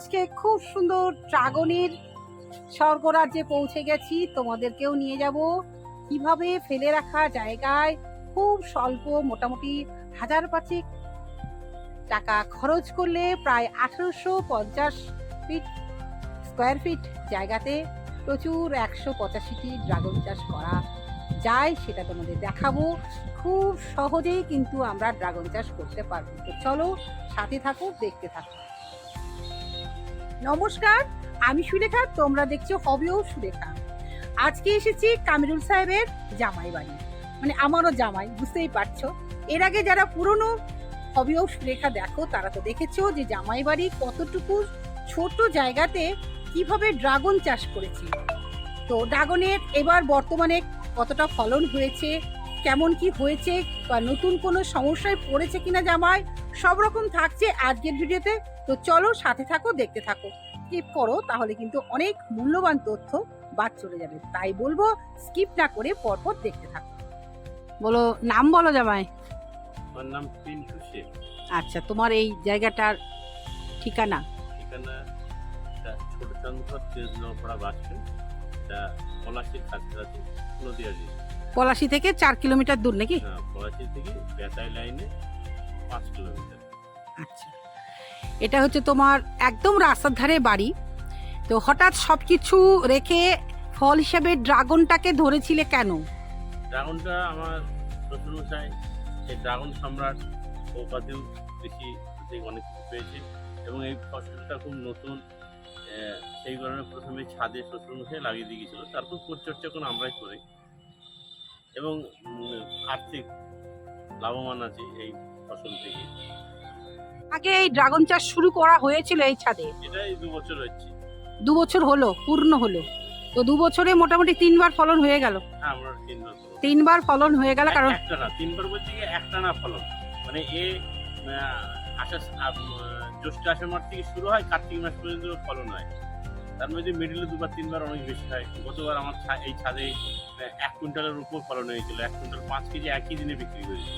আজকে খুব সুন্দর ড্রাগনের স্বর্গরাজ্যে পৌঁছে গেছি। তোমাদেরকেও নিয়ে যাব। কীভাবে ফেলে রাখা জায়গায় খুব স্বল্প, মোটামুটি হাজার পাঁচেক টাকা খরচ করলে প্রায় আঠারোশো পঞ্চাশ ফিট, স্কোয়ার ফিট জায়গাতে প্রচুর একশো পঁচাশিটি ড্রাগন চাষ করা যায়, সেটা তোমাদের দেখাবো। খুব সহজেই কিন্তু আমরা ড্রাগন চাষ করতে পারব। তো চলো সাথে থাকো, দেখতে থাকো। নমস্কার, আমি সুলেখা, তোমরা দেখছ হবেও সুলেখা। আজকে এসেছি কামিরুল সাহেবের জামাই বাড়ি। মানে আমারও জামাই, বুঝতেই পারছ। এর আগে যারা পুরনো হবেও সুলেখা দেখো, তারা তো দেখেছ যে জামাই বাড়ি কতটুকু ছোট জায়গাতে কীভাবে ড্রাগন চাষ করেছে। তো ড্রাগনের এবার বর্তমানে কতটা ফলন হয়েছে কেমন কি হয়েছে বা নতুন কোনো সমস্যায় পড়েছে কিনা জামাই সব রকম থাকছে আজকের ভিডিওতে। তো চলো সাথে থাকো দেখতে থাকো। স্কিপ করো তাহলে কিন্তু অনেক মূল্যবান তথ্য বাদ চলে যাবে। তাই বলব স্কিপ না করে পরপর দেখতে থাকো। বলো নাম বলো জামাই। আমার নাম পিন্টু শেখ আচ্ছা তোমার এই জায়গাটার ঠিকানা? ঠিকানা ছোট চন্দ্রপুর তেজনপাড়া বাসে এটা পলাশির কাছাকাছি নদীয়া জিনিস পলাশি থেকে চার কিলোমিটার দূর নাকি? পলাশি থেকে বেতাই লাইনে পাঁচ কিলোমিটার। আচ্ছা। এটা হচ্ছে তোমার একদম রাস্তার ধারে বাড়ি। তো হঠাৎ সবকিছু রেখে ফল হিসাবে ড্রাগনটাকে ধরেছিলে কেন? ড্রাগনটা আমার শ্বশুরমশাই সেই ড্রাগন সম্রাট উপাধিও কৃষি থেকে অনেক কিছু পেয়েছে এবং এই ফসলটা খুব নতুন সেই কারণে প্রথমে ছাদে শ্বশুরমশাই লাগিয়ে দিয়ে গেছিল তারপর পরিচর্যা কোনো আমরাই করি এবং আর্থিক লাভবান আছে এই ফসল থেকে। আগে এই ড্রাগন চাষ শুরু করা হয়েছিল এই ছাদে? এটা এই দু বছর হচ্ছে। দু বছর হলো পূর্ণ হলো। তো দু বছরে মোটামুটি তিনবার ফলন হয়ে গেল? হ্যাঁ আমরা তিন বছর তিনবার ফলন হয়ে গেল কারণ একটা না তিনবার বলছি কি একটা না ফলন। মানে এ আহ, আষাঢ় আহ, জ্যৈষ্ঠ আষাঢ় মাস থেকে শুরু হয় কার্তিক মাস পর্যন্ত ফলন হয়। তার মধ্যে মিডিলে দুবার তিনবার অনেক বেশি হয়। গতবার আমার এই ছাদে এক কুইন্টালের উপর ফলন হয়েছিল। এক কুইন্টাল পাঁচ কেজি একই দিনে বিক্রি করেছি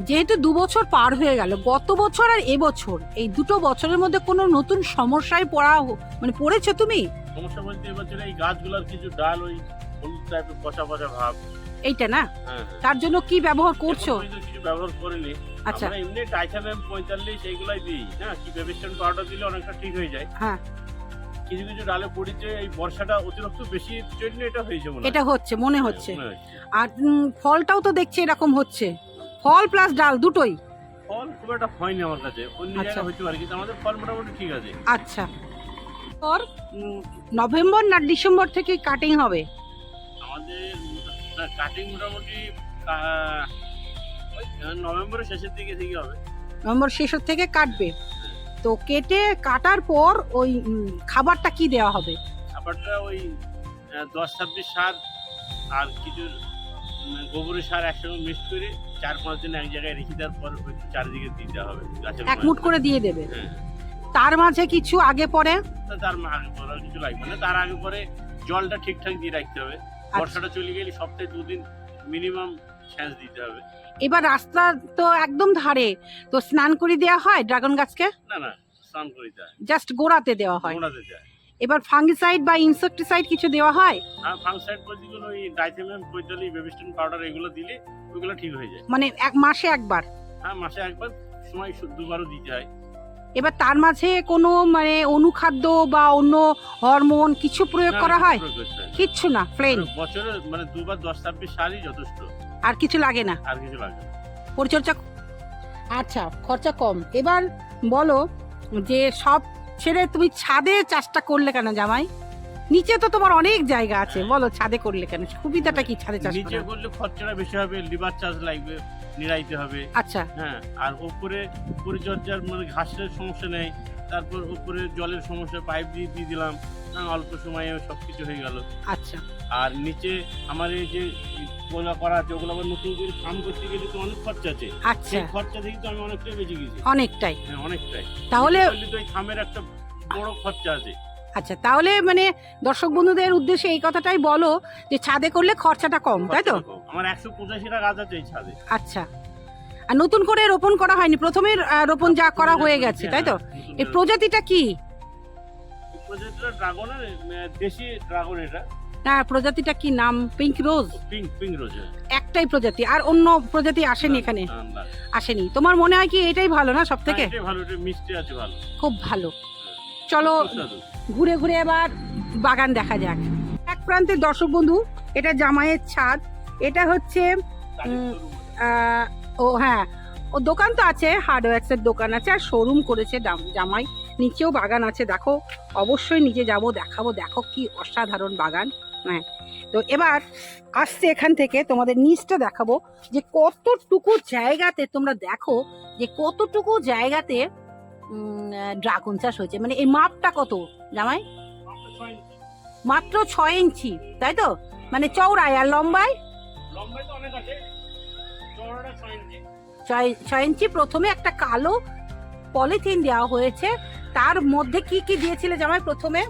যেহেতু দু বছর পার হয়ে গেল গত বছর আর এবছর এই দুটো বছরের মধ্যে কোনো নতুন সমস্যায় পড়া মানে পড়েছো তুমি? সমস্যা বলতে এবছর এই গাছগুলোর কিছু ডাল ওই হলুদ টাইপের পচা পচা ভাব। এইটা না? হ্যাঁ হ্যাঁ। তার জন্য কি ব্যবহার করছ? কিছু ব্যবহার করিনি। আচ্ছা। এমনি টাইথাম পঁয়তাল্লিশ এইগুলাই দিই হ্যাঁ? কি বেবিস্টন পাউডার দিলে অনেকটা ঠিক হয়ে যায়। হ্যাঁ। কিছু কিছু ডালে পড়েছে এই বর্ষাটা অতিরিক্ত বেশি জন্য এটা হয়েছে মনে এটা হচ্ছে মনে হচ্ছে। আর ফলটাও তো দেখছি এরকম হচ্ছে। ফল প্লাস ডাল দুটোই। ফল খুব একটা হয়নি আমার কাছে। অন্য আচ্ছা। জায়গায় হইতে পারে কিন্তু আমাদের ফল মোটামুটি ঠিক আছে। আচ্ছা। পর নভেম্বর না ডিসেম্বর থেকে কাটিং হবে? আমাদের কাটিং মোটামুটি নভেম্বরের শেষের দিকে থেকে হবে। নভেম্বর শেষের থেকে কাটবে? তো কেটে কাটার পর ওই খাবারটা কি দেওয়া হবে? খাবারটা ওই দশ ছাব্বিশ সার আর কিছু গোবরের সার একসঙ্গে মিক্স করে চার পাঁচ দিন এক জায়গায় রেখে দেওয়ার পর চারিদিকে দিতে হবে এক মুঠ করে দিয়ে দেবে? হ্যাঁ। তার মাঝে কিছু আগে পরে? তার আগে পরে কিছু লাগবে না। তার আগে পরে জলটা ঠিকঠাক দিয়ে রাখতে হবে। আচ্ছা। বর্ষাটা চলে গেলে সপ্তাহে দুদিন মিনিমাম সেচ দিতে হবে। এবার রাস্তা তো একদম ধারে। তো স্নান করে দেওয়া হয় ড্রাগন গাছকে? না না স্নান হয়। জাস্ট গোড়াতে দেওয়া হয়। যায় এবার ফাঙ্গিসাইড বা ইনসেকটিসাইড কিছু দেওয়া হয়? বলতে গেলে ওই ডাইথেমিয়াম পঁয়তাল্লিশ বেবিস্টন পাউডার এগুলো দিলে ওইগুলো ঠিক হয়ে যায়। মানে এক মাসে একবার? হ্যাঁ মাসে একবার সময় দুবারও দিতে হয়। এবার তার মাঝে কোনো মানে অনুখাদ্য বা অন্য হরমোন কিছু প্রয়োগ করা হয়। কিচ্ছু না প্লেন বছরে মানে দুবার দশ ছাব্বিশ সালই যথেষ্ট। আর কিছু লাগে না। আর কিছু লাগে না। পরিচর্যা আচ্ছা খরচা কম। এবার বলো যে সব ছেড়ে তুমি ছাদে চাষটা করলে কেন জামাই? নিচে তো তোমার অনেক জায়গা আছে। বলো ছাদে করলে কেন? সুবিধাটা কি ছাদে চাষ নিচে? করলে খরচাটা বেশি হবে লিভার চার্জ লাগবে নিড়াইতে হবে। আচ্ছা। হ্যাঁ আর উপরে পরিচর্যার মানে ঘাসের সমস্যা নেই। তারপর উপরে জলের সমস্যা পাইপ দিয়ে দিয়ে দিলাম। অল্প সময়ে সব কিছু হয়ে গেল। আচ্ছা। আর নিচে আমার এই যে করা আছে ওগুলো আবার নতুন করে ফার্ম করতে গেলে তো অনেক খরচা আছে। আচ্ছা। সেই খরচা থেকে তো আমি অনেকটাই বেঁচে গেছি। অনেকটাই। হ্যাঁ অনেকটাই। তাহলে তো এই থামের একটা বড় খরচা আছে। আচ্ছা তাহলে মানে দর্শক বন্ধুদের উদ্দেশ্যে এই কথাটাই বলো যে ছাদে করলে খরচাটা কম তাই তো? আমার একশো পঁচাশিটা গাছ আছে এই ছাদে। আচ্ছা। আর নতুন করে রোপণ করা হয়নি প্রথমে রোপণ যা করা হয়ে গেছে তাই তো? এই প্রজাতিটা কি? প্রজাতিটা ড্রাগনের দেশি ড্রাগন এটা। প্রজাতিটা কি নাম? Pink rose pink pink rose একটাই প্রজাতি আর অন্য প্রজাতি আসেনি এখানে? আসেনি। তোমার মনে হয় কি এটাই ভালো না সব থেকে খুব ভালো। চলো ঘুরে ঘুরে এবার বাগান দেখা যাক। এক প্রান্তের দর্শক বন্ধু এটা জামাইয়ের ছাদ। এটা হচ্ছে ও হ্যাঁ। ও দোকান তো আছে হার্ডওয়্যার্সের দোকান আছে আর শোরুম করেছে জাম- জামাই। নিচেও বাগান আছে দেখো। অবশ্যই নিচে যাব দেখাবো দেখো কি অসাধারণ বাগান। হ্যাঁ। তো এবার আসছে এখান থেকে তোমাদের নিচটা দেখাবো যে কতটুকু জায়গাতে তোমরা দেখো যে কতটুকু জায়গাতে ড্রাগন চাষ হয়েছে। মানে এই মাপটা কত জামাই? মাত্র ছয় ইঞ্চি তাই তো? মানে চৌড়ায় আর লম্বায়? ছয় ইঞ্চি। প্রথমে একটা কালো পলিথিন দেওয়া হয়েছে। তার মধ্যে কি কি দিয়েছিলে জামাই প্রথমে?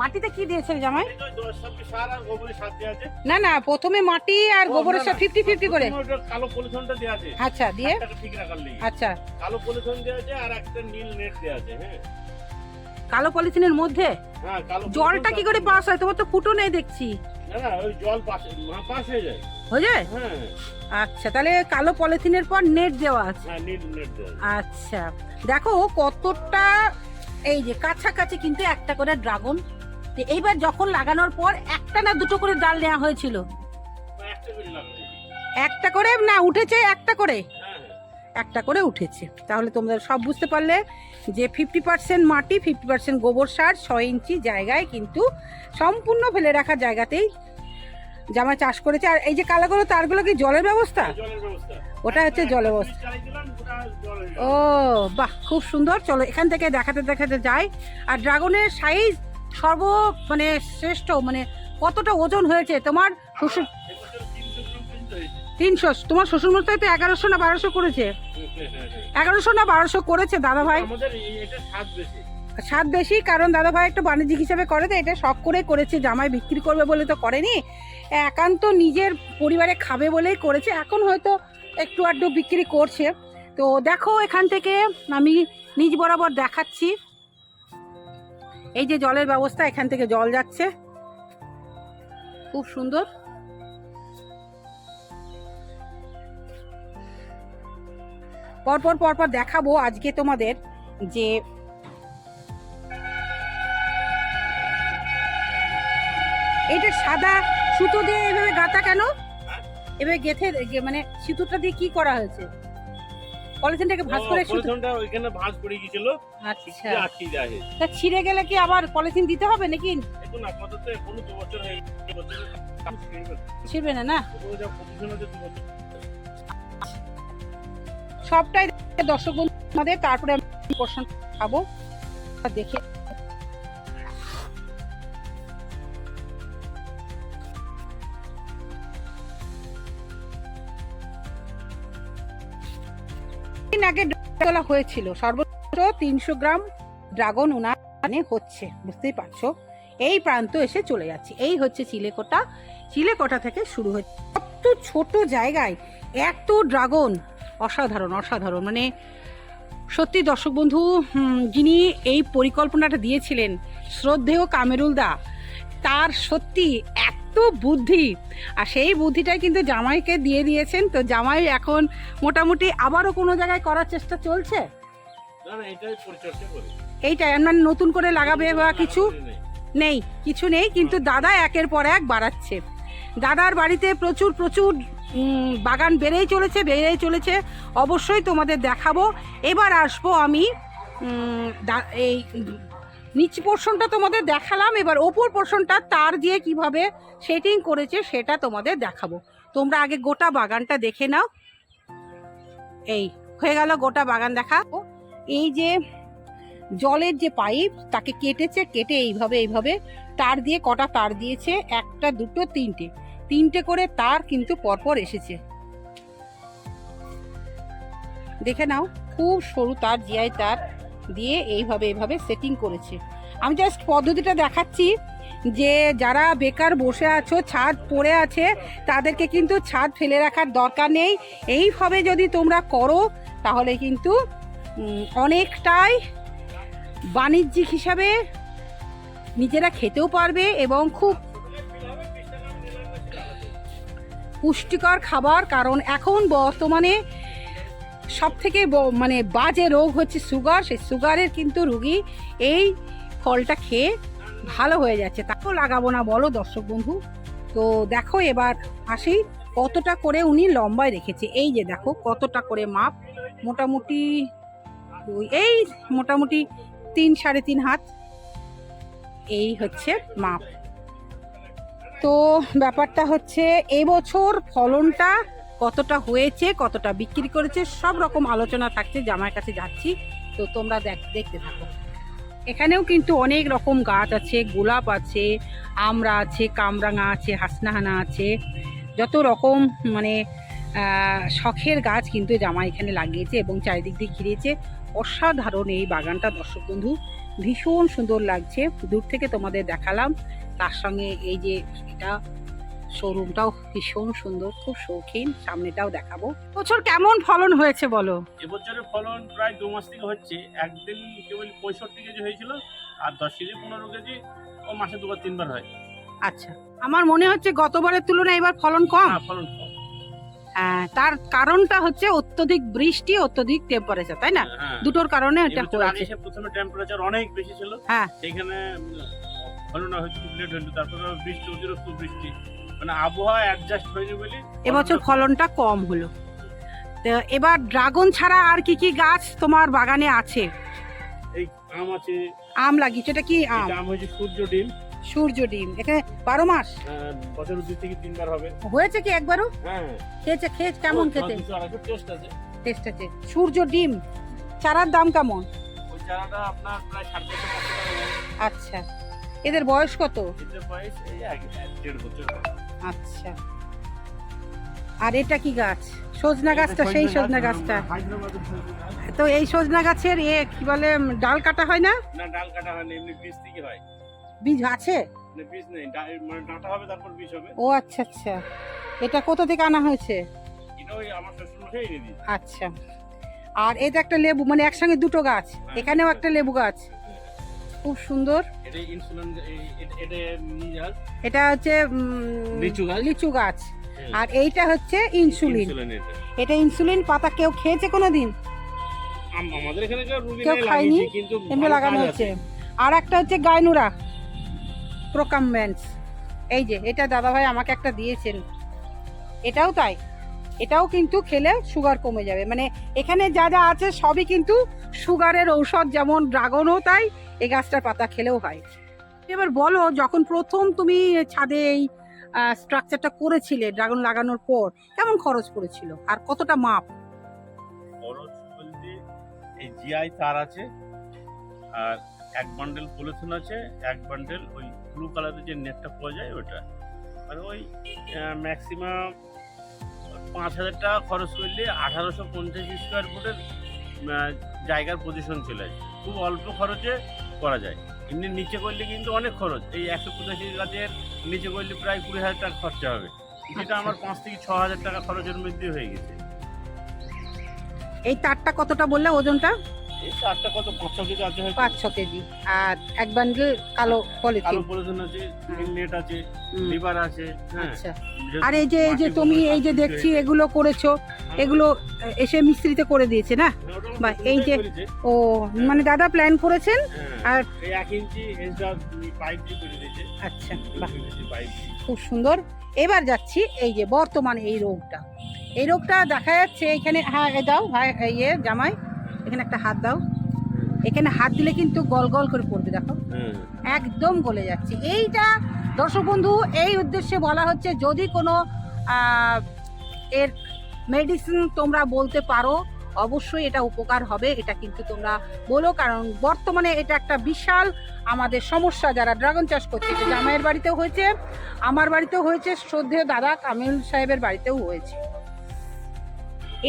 মাটিতে কি দিয়েছিলে জামাই? না না প্রথমে মাটি আর গোবরের সাথে ফিফটি ফিফটি করে। কালো পলিথনটা দেওয়া আছে। আচ্ছা দিয়ে? ঠিক রাখার লেগে। আচ্ছা। কালো পলিথন দেওয়া আছে আর একটা নীল নেট দেওয়া আছে হ্যাঁ। কালো পলিথিনের মধ্যে? হ্যাঁ জলটা কি করে পাস হয়? তোমার তো ফুটো নেই দেখছি। হয়ে যায়। হয়ে আচ্ছা তাহলে কালো পলিথিনের পর নেট দেওয়া আছে। হ্যাঁ নেট দেওয়া আছে। আচ্ছা। দেখো কতটা এই যে কাছাকাছি কিন্তু একটা করে ড্রাগন এইবার যখন লাগানোর পর একটা না দুটো করে ডাল নেওয়া হয়েছিল? একটা করে না উঠেছে একটা করে? হ্যাঁ হ্যাঁ একটা করে উঠেছে। তাহলে তোমরা সব বুঝতে পারলে যে ফিফটি পার্সেন্ট মাটি ফিফটি পার্সেন্ট গোবর সার ছয় ইঞ্চি জায়গায় কিন্তু সম্পূর্ণ ফেলে রাখা জায়গাতেই জামা চাষ করেছে। আর এই যে কালো কালো তারগুলো কি জলের ব্যবস্থা? ওটা হচ্ছে জলের ব্যবস্থা। হয়ে ও বাহ খুব সুন্দর। চলো এখান থেকে দেখাতে দেখাতে যাই। আর ড্রাগনের সাইজ সর্ব মানে শ্রেষ্ঠ মানে কতটা ওজন হয়েছে? তোমার শ্বশুর এবছর 300 গ্রাম পর্যন্ত হয়েছে। তিনশো তোমার শ্বশুর মশাই তো এগারোশো না বারোশো করেছে। এগারোশো না বারোশো করেছে দাদা ভাই? স্বাদ বেশি কারণ দাদা ভাই একটা বাণিজ্যিক হিসাবে করে তো এটা শখ করে করেছে জামাই বিক্রি করবে বলে তো করেনি। একান্ত নিজের পরিবারে খাবে বলেই করেছে এখন হয়তো একটু আধটু বিক্রি করছে। তো দেখো এখান থেকে আমি নিজ বরাবর দেখাচ্ছি। এই যে জলের ব্যবস্থা এখান থেকে জল যাচ্ছে। খুব সুন্দর। পরপর পরপর দেখাবো আজকে তোমাদের যে এইটা সাদা সুতো দিয়ে এভাবে গাঁথা কেন? এভাবে গেথে মানে সুতোটা দিয়ে কি করা হয়েছে? পলিথিনটাকে ভাঁজ করে ও, সুতো ওইখানে ভাঁজ পড়ে গিয়েছিল। আচ্ছা। আটকে যায় তা ছিঁড়ে গেলে কি আবার পলিথিন দিতে হবে নাকি? এখন আপাতত এখনও দু বছর হয়ে ছিঁড়বে না। না সবটাই দর্শক বন্ধু আমাদের তারপরে আমি পোর্শন খাব। দেখে দিন আগে তোলা হয়েছিল। সর্বোচ্চ তিনশো গ্রাম ড্রাগন ওনার মানে হচ্ছে, বুঝতেই পারছ? এই প্রান্ত এসে চলে যাচ্ছে। এই হচ্ছে চিলেকোটা। চিলেকোটা থেকে শুরু হচ্ছে এত ছোট জায়গায় এত ড্রাগন। অসাধারণ অসাধারণ। মানে সত্যি দর্শক বন্ধু যিনি এই পরিকল্পনাটা দিয়েছিলেন, শ্রদ্ধেয় কামেরুল দা তার সত্যি এত বুদ্ধি। আর সেই বুদ্ধিটাই কিন্তু জামাইকে দিয়ে দিয়েছেন। তো জামাই এখন মোটামুটি আবারও কোনো জায়গায় করার চেষ্টা চলছে? এইটাই মানে নতুন করে লাগাবে বা কিছু? নেই। কিছু নেই কিন্তু দাদা একের পর এক বাড়াচ্ছে। দাদার বাড়িতে প্রচুর প্রচুর বাগান বেড়েই চলেছে বেড়েই চলেছে। অবশ্যই তোমাদের দেখাবো। এবার আসব আমি এই নিচ পোর্শনটা তোমাদের দেখালাম, এবার ওপর পোর্শনটা তার দিয়ে কীভাবে সেটিং করেছে সেটা তোমাদের দেখাবো। তোমরা আগে গোটা বাগানটা দেখে নাও। এই, হয়ে গেল গোটা বাগান দেখা। এই যে জলের যে পাইপ, তাকে কেটেছে, কেটে এইভাবে এইভাবে তার দিয়ে কটা তার দিয়েছে, একটা, দুটো, তিনটে। তিনটে করে তার কিন্তু পরপর এসেছে। দেখে নাও, খুব সরু তার জিআই তার। দিয়ে এইভাবে এইভাবে সেটিং করেছে। আমি জাস্ট পদ্ধতিটা দেখাচ্ছি যে যারা বেকার বসে আছো, ছাদ পড়ে আছে, তাদেরকে কিন্তু ছাদ ফেলে রাখার দরকার নেই। এইভাবে যদি তোমরা করো, তাহলে কিন্তু অনেকটাই বাণিজ্যিক হিসাবে নিজেরা খেতেও পারবে এবং খুব পুষ্টিকর খাবার। কারণ এখন বর্তমানে সব থেকে মানে বাজে রোগ হচ্ছে সুগার। সেই সুগারের কিন্তু রুগী এই ফলটা খেয়ে ভালো হয়ে যাচ্ছে। তাকেও লাগাবো না বলো দর্শক বন্ধু। তো দেখো এবার আসি, কতটা করে উনি লম্বায় রেখেছে। এই যে দেখো কতটা করে মাপ। মোটামুটি এই মোটামুটি তিন সাড়ে তিন হাত। এই হচ্ছে মাপ। তো ব্যাপারটা হচ্ছে এবছর ফলনটা কতটা হয়েছে, কতটা বিক্রি করেছে, সব রকম আলোচনা থাকছে, জামার কাছে যাচ্ছি। তো তোমরা দেখ, দেখতে থাকো। এখানেও কিন্তু অনেক রকম গাছ আছে, গোলাপ আছে, আমরা আছে, কামরাঙা আছে, হাসনাহানা আছে। যত রকম মানে শখের গাছ কিন্তু জামা এখানে লাগিয়েছে এবং চারিদিক দিয়ে ঘিরেছে। অসাধারণ এই বাগানটা, দর্শক বন্ধু। ভীষণ সুন্দর লাগছে। দূর থেকে তোমাদের দেখালাম। তার সঙ্গে এই যে এটা শোরুমটাও ভীষণ সুন্দর খুব শৌখিন সামনেটাও দেখাবো। বছর কেমন ফলন হয়েছে বলো? এবছরের ফলন প্রায় দু মাস থেকে হচ্ছে। একদিন কেবল পঁয়ষট্টি কেজি হয়েছিল আর দশ কেজি পনেরো কেজি ও মাসে দুবার তিনবার হয়। আচ্ছা। আমার মনে হচ্ছে গতবারের তুলনায় এবার ফলন কম। হ্যাঁ ফলন কম। হ্যাঁ, তার কারণটা হচ্ছে অত্যধিক বৃষ্টি অত্যধিক টেম্পারেচার তাই না? হ্যাঁ দুটোর কারণে এটা হয়েছে। প্রথমে টেম্পারেচার অনেক বেশি ছিল। হ্যাঁ। সেইখানে হলো না লেট হলো তারপরে বৃষ্টি অতিরিক্ত বৃষ্টি। মানে আবহাওয়া অ্যাডজাস্ট হয়নি বলে এবছর ফলনটা কম হলো। তো এবার ড্রাগন ছাড়া আর কি কি গাছ তোমার বাগানে আছে? এই আম আছে। আম লাগিয়েছে এটা কি আম? এটা আম হয়েছে সূর্য ডিম। সূর্য ডিম। এখানে বারো মাস? বছর দুই থেকে তিনবার হবে। হয়েছে কি একবারও? হ্যাঁ। খেয়েছে খেয়ে কেমন খেতে? টেস্ট আছে। টেস্ট আছে। সূর্য ডিম চারার দাম কেমন? ওই চারাটা আপনার প্রায় সাড়ে টাকা। আচ্ছা। এদের বয়স কত? এটার বয়স এই এক দেড় বছর আচ্ছা। আর এটা কি গাছ? সজনা গাছটা সেই সজনা গাছটা। তো এই সজনা গাছের এ কি বলে ডাল কাটা হয় না? না ডাল কাটা হয় না এমনি বীজ থেকে হয়। বীজ আছে? মানে বীজ নেই মানে ডাঁটা হবে তারপর বীজ হবে। ও আচ্ছা আচ্ছা। এটা কোথা থেকে আনা হয়েছে? এটা ওই আমার শ্বশুর মশাই এনে দিয়েছে। আচ্ছা। আর এটা একটা লেবু মানে একসঙ্গে দুটো গাছ এখানেও একটা লেবু গাছ। খুব সুন্দর। এটা হচ্ছে লিচু গাছ? আর এইটা হচ্ছে ইনসুলিন এটা। ইনসুলিন পাতা কেউ খেয়েছে কোনোদিন? আম- আমাদের এখানে কেউ খায়নি, কিন্তু এমনি লাগানো হচ্ছে। আর একটা হচ্ছে গায়নুরা। প্রোকামব্যান্স এই যে এটা দাদাভাই আমাকে একটা দিয়েছেন। এটাও তাই? এটাও কিন্তু খেলে সুগার কমে যাবে। মানে এখানে যা যা আছে সবই কিন্তু সুগারের ঔষধ, যেমন ড্রাগনও তাই, এই গাছটার পাতা খেলেও হয়। এবার বলো, যখন প্রথম তুমি ছাদে এই স্ট্রাকচারটা করেছিলে ড্রাগন লাগানোর পর, কেমন খরচ পড়েছিল? আর কতটা মাপ? খরচ বলতে এই জিআই তার আছে, আর এক বান্ডেল পলিথিন আছে, এক বান্ডেল ওই ব্লু কালারের যে নেটটা পাওয়া যায় ওটা মানে ওই ম্যাক্সিমাম পাঁচ হাজার টাকা খরচ করলে আঠারোশো পঞ্চাশ স্কোয়ার ফুটের জায়গার পজিশন চলে আসে। খুব অল্প খরচে করা যায়। এমনি নিচে করলে কিন্তু অনেক খরচ। এই একশো পঁচাশি গাছের নিচে করলে প্রায় কুড়ি হাজার টাকা খরচা হবে। যেটা আচ্ছা। আমার পাঁচ থেকে ছ হাজার টাকা খরচের মধ্যে হয়ে গেছে। এই তারটা কতটা বললে ওজনটা? চারটা কত? কেজি আছে হয়তো? কেজি। আর এক বান্ডেল কালো পলিথিন। কালো পলিথিন আছে নেট আছে লিভার আছে হ্যাঁ। আচ্ছা। আর এই যে এই যে তুমি এই যে দেখছি এগুলো করেছ এগুলো এসে মিস্ত্রিতে করে দিয়েছে না? হ্যাঁ, বা এই যে- ও মানে দাদা প্ল্যান করেছেন? হ্যাঁ, আর এই ইঞ্চি এক্সট্রা পাইপ দিয়ে করে দিয়েছে। আচ্ছা বাহ। খুব সুন্দর। এবার যাচ্ছি এই যে বর্তমানে এই রোগটা। এই রোগটা দেখা যাচ্ছে এখানে হ্যাঁ দাও ভাই ইয়ে জামাই। এখানে একটা হাত দাও। এখানে হাত দিলে কিন্তু গল গল করে পড়বে দেখো। একদম গলে যাচ্ছে। এইটা দর্শক বন্ধু এই উদ্দেশ্যে বলা হচ্ছে যদি কোনো এর মেডিসিন তোমরা বলতে পারো অবশ্যই এটা উপকার হবে। এটা কিন্তু তোমরা বলো কারণ বর্তমানে এটা একটা বিশাল আমাদের সমস্যা। যারা ড্রাগন চাষ করছে এটা জামাইয়ের বাড়িতেও হয়েছে আমার বাড়িতেও হয়েছে শ্রদ্ধেয় দাদা কামিল সাহেবের বাড়িতেও হয়েছে।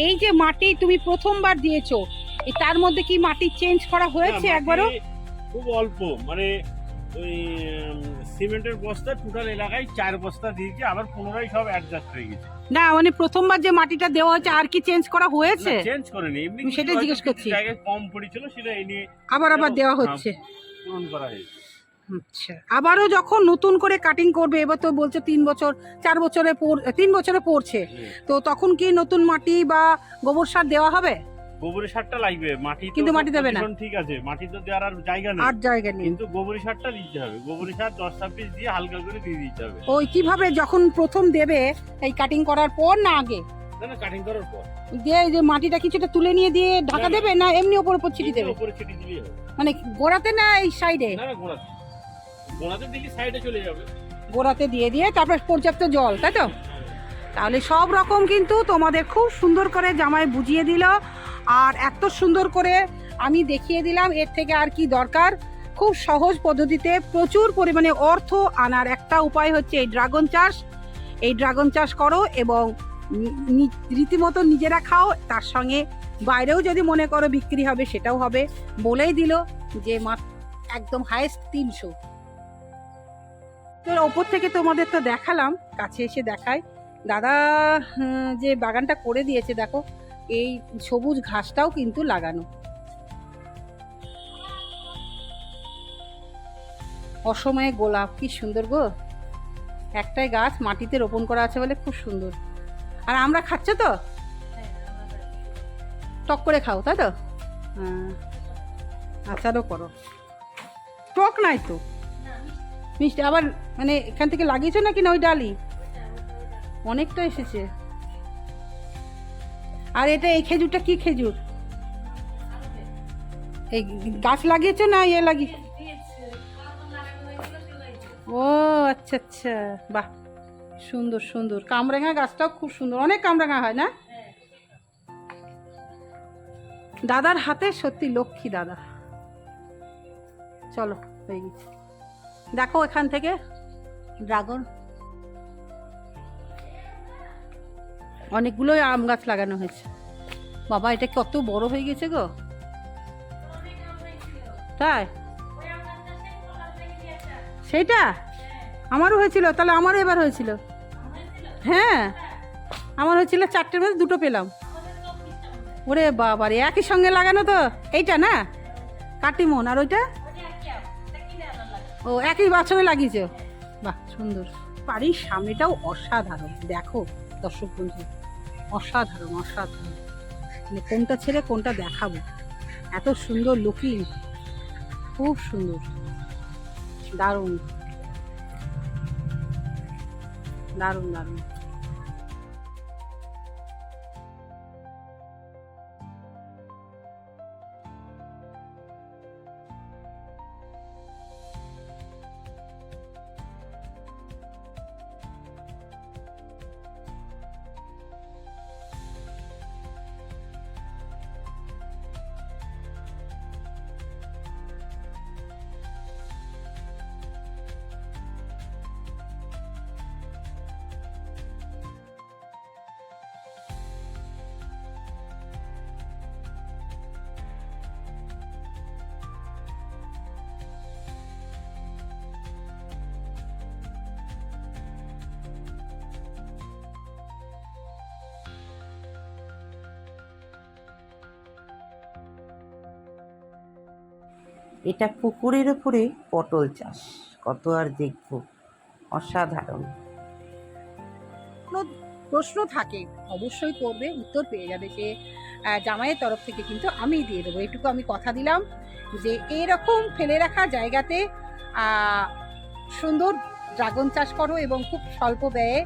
এই যে মাটি তুমি প্রথমবার দিয়েছ তার মধ্যে কি মাটি চেঞ্জ করা হয়েছে একবারও? খুব অল্প মানে ওই সিমেন্টের বস্তা টোটাল এলাকায় চার বস্তা দিয়েছে আবার পুনরায় সব অ্যাডজাস্ট হয়ে গেছে। না মানে প্রথমবার যে মাটিটা দেওয়া হচ্ছে আর কি চেঞ্জ করা হয়েছে? চেঞ্জ করেনি। এমনি সেটাই জিজ্ঞেস করছি। জায়গায় কম পড়েছিল সেটা এই নিয়ে আবার আবার দেওয়া হ্যাঁ, হচ্ছে। পূরণ করা হয়েছে। আচ্ছা। আবারও যখন নতুন করে কাটিং করবে এবার তো বলছে তিন বছর চার বছরে তিন বছরে পড়ছে। তো তখন কি নতুন মাটি বা গোবর সার দেওয়া হবে? গোবরের সারটা লাগবে মাটি কিন্তু মাটি দেবে না। ঠিক আছে মাটি তো দেওয়ার আর জায়গা নেই। আর জায়গা নেই। কিন্তু গোবরি সারটা দিতে হবে গোবরি সার দশ ছাব্বিশ দিয়ে হালকা করে দিয়ে দিতে হবে। ওই কীভাবে যখন প্রথম দেবে এই কাটিং করার পর না আগে? না না কাটিং করার পর। দিয়ে যে মাটিটা কিছুটা তুলে নিয়ে দিয়ে ঢাকা। দেবে না এমনি ওপর উপর ছিটি দেবে? উপরে ছিটি দিলেই হবে। মানে গোড়াতে না এই সাইডে? না না গোড়াতে। গোড়াতে দিলে সাইডে চলে যাবে। গোড়াতে দিয়ে দিয়ে তারপর পর্যাপ্ত জল তাই তো? তাহলে সব রকম কিন্তু তোমাদের খুব সুন্দর করে জামাই বুঝিয়ে দিল। আর এত সুন্দর করে আমি দেখিয়ে দিলাম, এর থেকে আর কি দরকার? খুব সহজ পদ্ধতিতে প্রচুর পরিমাণে অর্থ আনার একটা উপায় হচ্ছে এই ড্রাগন চাষ। এই ড্রাগন চাষ করো এবং রীতিমতো নিজেরা খাও, তার সঙ্গে বাইরেও যদি মনে করো বিক্রি হবে সেটাও হবে। বলেই দিল যে একদম হায়েস্ট তিনশো। তোর ওপর থেকে তোমাদের তো দেখালাম, কাছে এসে দেখায় দাদা যে বাগানটা করে দিয়েছে, দেখো। এই সবুজ ঘাসটাও কিন্তু লাগানো। অসময়ে গোলাপ, কি সুন্দর গো। একটাই গাছ মাটিতে রোপণ করা আছে বলে খুব সুন্দর। আর আমরা খাচ্ছ তো? টক করে খাও, তাই তো? হ্যাঁ আচারও করো। টক নাই তো? মিষ্টি, আবার মানে এখান থেকে লাগিয়েছো নাকি না ওই ডালি? অনেকটা এসেছে। আর এটা এই খেজুরটা কি খেজুর? এই গাছ লাগিয়েছো না ইয়ে লাগিয়ে? ও আচ্ছা আচ্ছা। বাহ, সুন্দর সুন্দর। কামরাঙা গাছটাও খুব সুন্দর। অনেক কামরাঙা হয় না? দাদার হাতে সত্যি লক্ষ্মী দাদা। চলো, হয়ে গেছে। দেখো এখান থেকে ড্রাগন। অনেকগুলোই আম গাছ লাগানো হয়েছে। বাবা, এটা কত বড় হয়ে গেছে গো? তাই? সেইটা আমারও হয়েছিল, তাহলে আমারও এবার হয়েছিল। হ্যাঁ আমার হয়েছিল চারটের মধ্যে দুটো পেলাম। ওরে বাবারে, একই সঙ্গে লাগানো তো? এইটা না? কাটিমন, আর ওইটা? ও, একই বছরে লাগিয়েছে। বাহ, সুন্দর। বাড়ির সামনেটাও অসাধারণ। দেখো, দর্শক বন্ধু। অসাধারণ অসাধারণ। মানে কোনটা ছেড়ে কোনটা দেখাবো? এত সুন্দর লুকিং খুব সুন্দর। দারুণ। দারুণ দারুণ। এটা পুকুরের ওপরে পটল চাষ। কত আর দেখব? অসাধারণ। প্রশ্ন থাকে, অবশ্যই করবে, উত্তর পেয়ে যাবে সে জামাইয়ের তরফ থেকে কিন্তু আমি দিয়ে দেবো। এটুকু আমি কথা দিলাম যে এরকম ফেলে রাখা জায়গাতে সুন্দর ড্রাগন চাষ করো এবং খুব স্বল্প ব্যয়ে,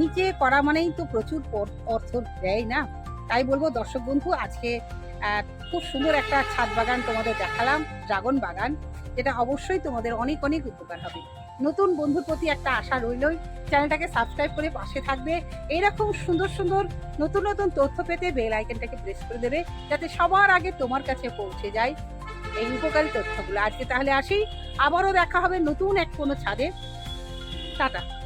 নিচে করা মানেই তো প্রচুর অর্থ ব্যয় না? তাই বলব দর্শক বন্ধু, আজকে খুব সুন্দর একটা ছাদ বাগান তোমাদের দেখালাম, ড্রাগন বাগান। যেটা অবশ্যই তোমাদের অনেক অনেক উপকার হবে। নতুন বন্ধুর প্রতি একটা আশা রইলই। চ্যানেলটাকে সাবস্ক্রাইব করে পাশে থাকবে। এইরকম সুন্দর সুন্দর নতুন নতুন তথ্য পেতে বেল আইকনটাকে প্রেস করে দেবে, যাতে সবার আগে তোমার কাছে পৌঁছে যায় এই উপকারী তথ্যগুলো। আজকে তাহলে আসি। আবারও দেখা হবে নতুন এক কোনো ছাদে। টাটা।